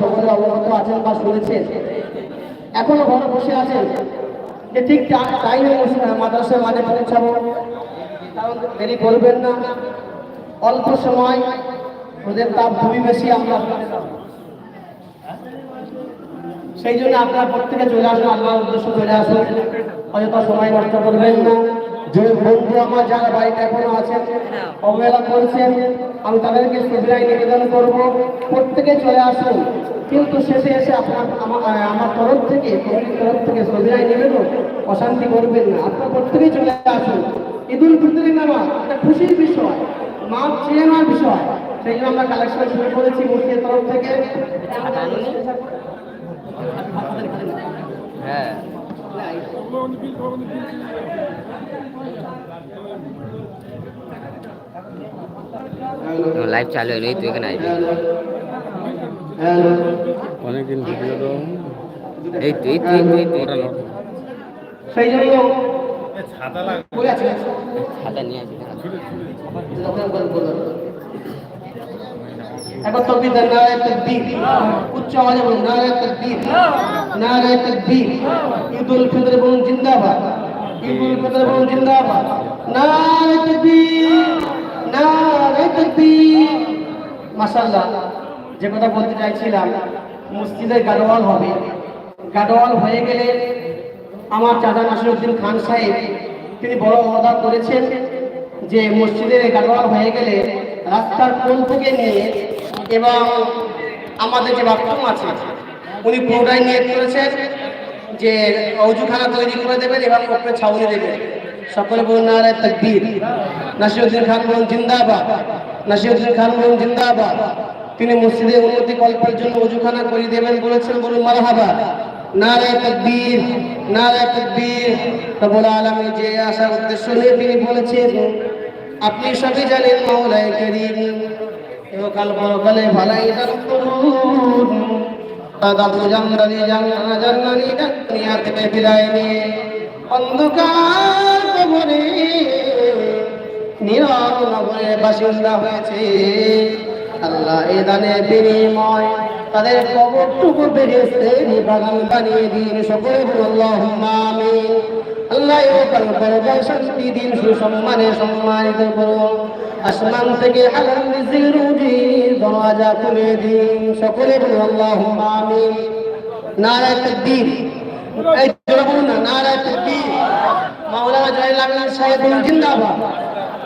সকলে অবগত আছেন বা শুনেছেন, এখনও ঘরে বসে আছেন, যে ঠিক টাইমে মাদ্রাসায় মাঝে পৌঁছাবো। কারণ দেরি করবেন না। অল্প সময়, ওদের তাপ খুবই বেশি আমরা। সেই জন্য আপনারা প্রত্যেকে চলে আসুন, আল্লাহর উদ্দেশ্য চলে আসুন। অযথা সময় নষ্ট করবেন না। যে বন্ধু আমার যারা বাড়িতে এখনও আছেন অবহেলা করছেন, আমি তাদেরকে সুবিধায় নিবেদন করব। প্রত্যেকে চলে আসুন। কিন্তু শেষে এসে আপনার, আমার তরফ থেকে তরফ থেকে সুবিধায় নিবেদন, অশান্তি করবেন না। আপনারা প্রত্যেকেই চলে আসুন। ঈদুল ফিতরের নামাজ একটা খুশির বিষয়, মাপ চেয়ে নেওয়ার বিষয়। সেই জন্য আমরা কালেকশন শুরু করেছি মসজিদের তরফ থেকে। হ্যাঁ। লাইভ চালু হলো এই তুই এখানে আসবি হ্যালো অনেকদিন ভিডিও তো এই তুই তুই তুই তুই ওটা নট সেই জন্য ছাতা লাগ বলে আছে হাতে নিয়ে আসবি একবার তকবীর দেন নারায়ে তাকবীর উচ্চ আওয়াজে বলুন নারায়ে তাকবীর নারায়ে তাকবীর ঈদুল ফিতর বলুন জিন্দাবাদ ঈদুল ফিতর বলুন জিন্দাবাদ নারায়ে মাশাআল্লাহ, যে কথা বলতে চাইছিলাম, মসজিদের গাডোয়াল হবে। গাডোয়াল হয়ে গেলে আমার চাচা নাসিরুদ্দিন খান সাহেব, তিনি বড় অর্ডার করেছেন যে মসজিদের গাডোয়াল হয়ে গেলে রাস্তার কোন থেকে নিয়ে এবং আমাদের যে বাথরুম আছে, উনি পুরোটাই নিয়ে করেছেন যে অজুখানা তৈরি করে দেবেন এবং ওপরে ছাউনি দেবেন। সকলে বলুন নারায় তকবীর। নাসিরুদ্দিন খান বলুন, জিন্দাবাদ। নাসিরুদ্দিন খান বলুন, জিন্দাবাদ। তিনি মসজিদে উন্নতি কল্পের জন্য অজুখানা করে দেবেন বলেছেন বলুন, মারহাবা। তিনি বলেছেন, আপনি সবই জানেন অন্ধকার নীরব নগরের বাসিন্দা হয়েছে। আল্লাহ এ দানের বিনিময় তাদের কবরটুকু বেরিয়েছে বাগান বানিয়ে দিন সকলে বলুন, আল্লাহুম্মা আমিন। আল্লাহ ইহকাল পরকাল শান্তি দিন, সুসম্মানে সম্মানিত করুন। আসমান থেকে হালাল রিজিক রুজির দরজা খুলে দিন, সকলে বলুন, আল্লাহুম্মা আমিন। নারায়ে তাকবীর। এই জোরে বলুন না, নারায়ে তাকবীর। মাওলানা আমিন সাহেব জিন্দাবাদ।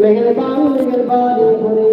মেহেরবান মেহেরবানি করে